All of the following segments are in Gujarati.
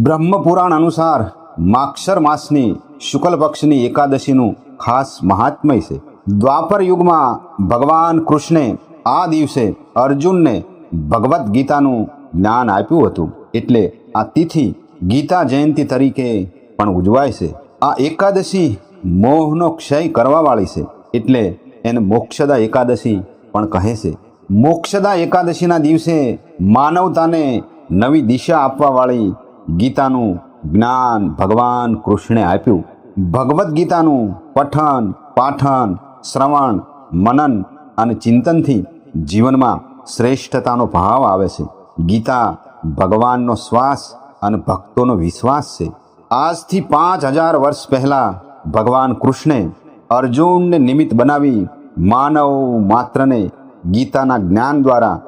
બ્રહ્મપુરાણ અનુસાર માક્ષર માસની શુક્લ પક્ષની એકાદશીનું ખાસ મહાત્મય છે. દ્વાપર યુગમાં ભગવાન કૃષ્ણે આ દિવસે અર્જુનને ભગવદ્ ગીતાનું જ્ઞાન આપ્યું હતું. એટલે આ તિથિ ગીતા જયંતિ તરીકે પણ ઉજવાય છે. આ એકાદશી મોહનો ક્ષય કરવાવાળી છે. એટલે એને મોક્ષદા એકાદશી પણ કહે છે. મોક્ષદા એકાદશીના દિવસે માનવતાને નવી દિશા આપવાવાળી ગીતાનું જ્ઞાન ભગવાન કૃષ્ણે આપ્યું. ભગવદ્ ગીતાનું પઠન, પાઠન, શ્રવણ, મનન અને ચિંતનથી જીવનમાં શ્રેષ્ઠતાનો ભાવ આવે છે. ગીતા ભગવાનનો શ્વાસ અને ભક્તોનો વિશ્વાસ છે. આજથી પાંચ હજાર વર્ષ પહેલાં ભગવાન કૃષ્ણે અર્જુનને નિમિત્ત બનાવી માનવ માત્રને ગીતાના જ્ઞાન દ્વારા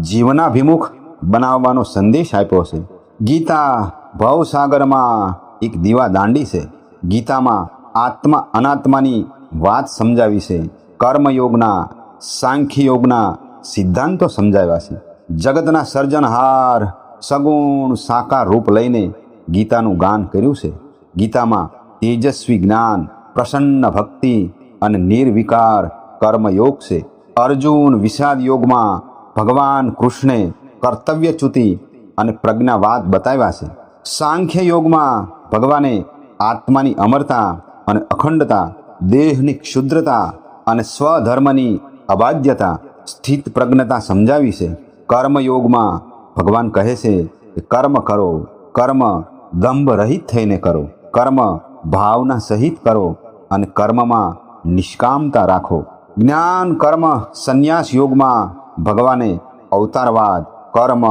જીવનાભિમુખ બનાવવાનો સંદેશ આપ્યો છે. ગીતા ભવસાગરમાં એક દીવા દાંડી છે. ગીતામાં આત્મા અનાત્માની વાત સમજાવી છે. કર્મયોગના, સાંખ્યયોગના સિદ્ધાંતો સમજાવ્યા છે. જગતના સર્જનહાર, સગુણ સાકાર રૂપ લઈને ગીતાનું ગાન કર્યું છે. ગીતામાં તેજસ્વી જ્ઞાન, પ્રસન્ન ભક્તિ અને નિર્વિકાર કર્મયોગ છે. અર્જુન વિષાદ યોગમાં ભગવાન કૃષ્ણે કર્તવ્યચ્યુતિ અને પ્રજ્ઞાવાદ બતાવ્યા છે. સાંખ્ય યોગમાં ભગવાને આત્માની અમરતા અને અખંડતા, દેહની ક્ષુદ્રતા અને સ્વધર્મની અબાધ્યતા, સ્થિત પ્રજ્ઞતા સમજાવી છે. કર્મયોગમાં ભગવાન કહે છે કે કર્મ કરો, કર્મ દંભ રહિત થઈને કરો, કર્મ ભાવના સહિત કરો અને કર્મમાં નિષ્કામતા રાખો. જ્ઞાન કર્મ સંન્યાસ યોગમાં ભગવાને અવતારવાદ, કર્મ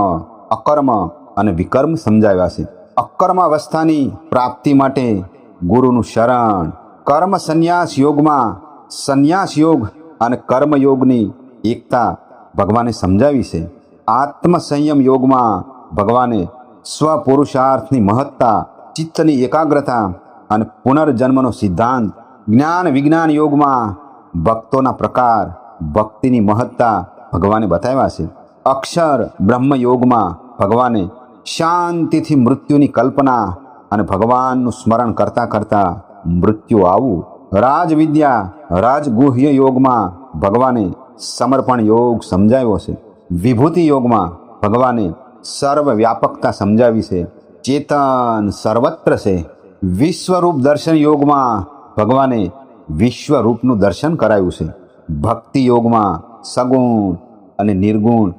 અકર્મ અને વિકર્મ સમજાવ્યા છે. અકર્મ અવસ્થાની પ્રાપ્તિ માટે ગુરુનું શરણ. કર્મ સંન્યાસ યોગમાં સંન્યાસ યોગ અને કર્મ યોગની એકતા ભગવાને સમજાવી છે. આત્મ સંયમ યોગમાં ભગવાને સ્વપુરુષાર્થની મહત્તા, ચિત્તની એકાગ્રતા અને પુનર્જન્મનો સિદ્ધાંત, જ્ઞાન વિજ્ઞાન યોગમાં ભક્તોના પ્રકાર, ભક્તિની મહત્તા ભગવાને બતાવ્યા છે. અક્ષર બ્રહ્મ યોગમાં ભગવાને શાંતિથી મૃત્યુની કલ્પના અને ભગવાનનું સ્મરણ કરતાં કરતાં મૃત્યુ આવવું રાજવિદ્યા, રાજગુહ્ય યોગમાં ભગવાને સમર્પણ યોગ સમજાવ્યો છે. વિભૂતિ યોગમાં ભગવાને સર્વ વ્યાપકતા સમજાવી છે. ચેતન સર્વત્ર છે. વિશ્વરૂપ દર્શન યોગમાં ભગવાને વિશ્વરૂપનું દર્શન કરાયું છે. ભક્તિ યોગમાં સગુણ અને નિર્ગુણ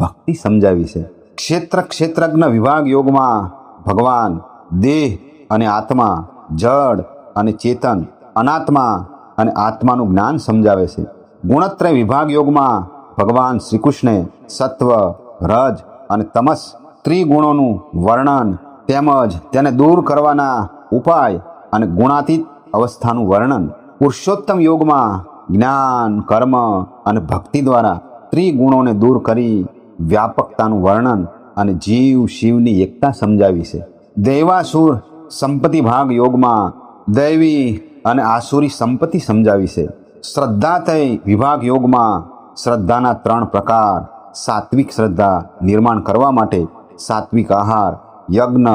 ભક્તિ સમજાવી છે. ક્ષેત્ર ક્ષેત્રજ્ઞ વિભાગ યોગમાં ભગવાન, દેહ અને આત્મા જડ અને ચેતન, અનાત્મા અને આત્માનું જ્ઞાન સમજાવે છે. ગુણત્રય વિભાગ યોગમાં ભગવાન શ્રીકૃષ્ણે સત્વ, રજ અને તમસ ત્રિગુણોનું વર્ણન તેમજ તેને દૂર કરવાના ઉપાય અને ગુણાતીત અવસ્થાનું વર્ણન પુરુષોત્તમ યોગમાં જ્ઞાન, કર્મ અને ભક્તિ દ્વારા ત્રિગુણોને દૂર કરી વ્યાપકતાનું વર્ણન અને જીવ શિવની એકતા સમજાવી છે. દૈવાસુર સંપત્તિ ભાગ યોગમાં દૈવી અને આસુરી સંપત્તિ સમજાવી છે. શ્રદ્ધા થઈ વિભાગ યોગમાં શ્રદ્ધાના ત્રણ પ્રકાર સાત્વિક શ્રદ્ધા નિર્માણ કરવા માટે સાત્વિક આહાર, યજ્ઞ,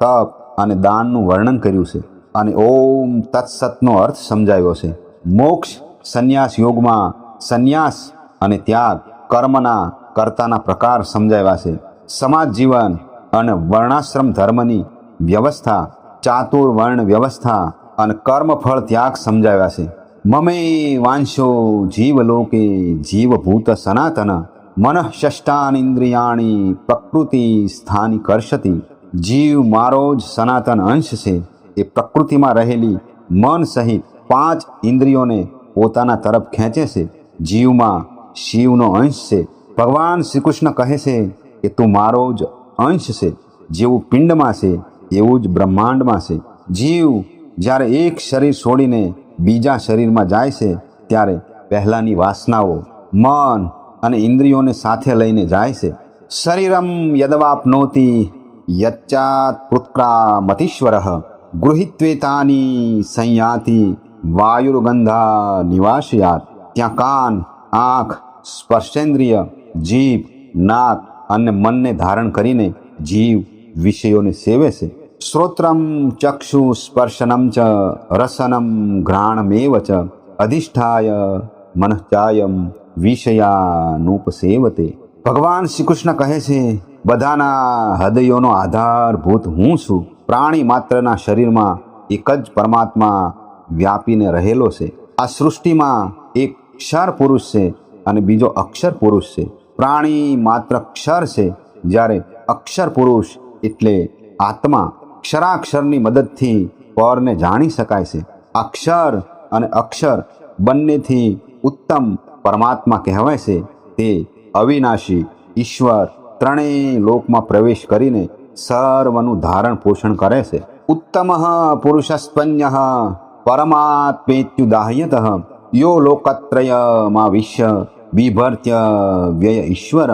તપ અને દાનનું વર્ણન કર્યું છે અને ઓમ તત્સતનો અર્થ સમજાવ્યો છે. મોક્ષ સંન્યાસ યોગમાં સંન્યાસ અને ત્યાગ કર્મના કર્તાના પ્રકાર સમજાવ્યા છે. સમાજ જીવન અને વર્ણાશ્રમ ધર્મની વ્યવસ્થા ચાતુર્વર્ણ વ્યવસ્થા અને કર્મફળ ત્યાગ સમજાવ્યા છે. મમે વાંશો જીવલોકે જીવભૂત સનાતન મનઃ ષષ્ટાનિન્દ્રિયાણી પ્રકૃતિ સ્થાની કરશતી જીવ મારો જ સનાતન અંશ છે. એ પ્રકૃતિમાં રહેલી મન સહિત પાંચ ઇન્દ્રિયોને પોતાના તરફ ખેંચે છે. જીવમાં શિવનો અંશ છે. ભગવાન શ્રી કૃષ્ણ કહે છે કે તું મારો જ અંશ છે, જેવું પિંડમાં છે, એવું જ બ્રહ્માંડમાં છે. જીવ જ્યારે એક શરીર છોડીને બીજા શરીરમાં જાય છે, ત્યારે પહેલાંની વાસનાઓ મન અને ઇન્દ્રિયોને સાથે લઈને જાય છે. શરીરમ યદવાપનોતી યચ્ચાત પુત્રા મતીશ્વર ગૃહિત્વેતાની સંયાતિ વાયુર્ગંધા નિવાસયાત. ત્યાં કાન, આંખ, સ્પર્શેન્દ્રિય જીભ, નાક અને મનને ધારણ કરીને જીવ વિષયોને સેવે છે. શ્રોત્રમ ચક્ષુ સ્પર્શનમ ચ, રસનમ ઘ્રાણમેવ ચ, અધિષ્ઠાય મનચાયમ વિષયાનુપસેવતે. ભગવાન શ્રી કૃષ્ણ કહે છે, બધાના હૃદયોનો આધારભૂત હું છું. પ્રાણી માત્રના શરીરમાં એક જ પરમાત્મા વ્યાપીને રહેલો છે. આ સૃષ્ટિમાં એક ક્ષર પુરુષ છે અને બીજો અક્ષર પુરુષ છે. પ્રાણી માત્ર ક્ષર છે, જ્યારે અક્ષર પુરુષ એટલે આત્મા. ક્ષરાક્ષરની મદદથી પરને જાણી શકાય છે. અક્ષર અને અક્ષર બંનેથી ઉત્તમ પરમાત્મા કહેવાય છે. તે અવિનાશી, ઈશ્વર ત્રણેય લોકમાં પ્રવેશ કરીને સર્વનું ધારણ પોષણ કરે છે. ઉત્તમ પુરુષસ્ત્વન્ય પરમાત્મેત્યુદાહ્યત. યો લોકત્રયમાં વિશ્ય બિભર્ત્ય વ્યય ઈશ્વર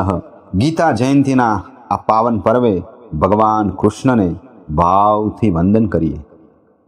ગીતા જયંતિના આ પાવન પર્વે ભગવાન કૃષ્ણને ભાવથી વંદન કરીએ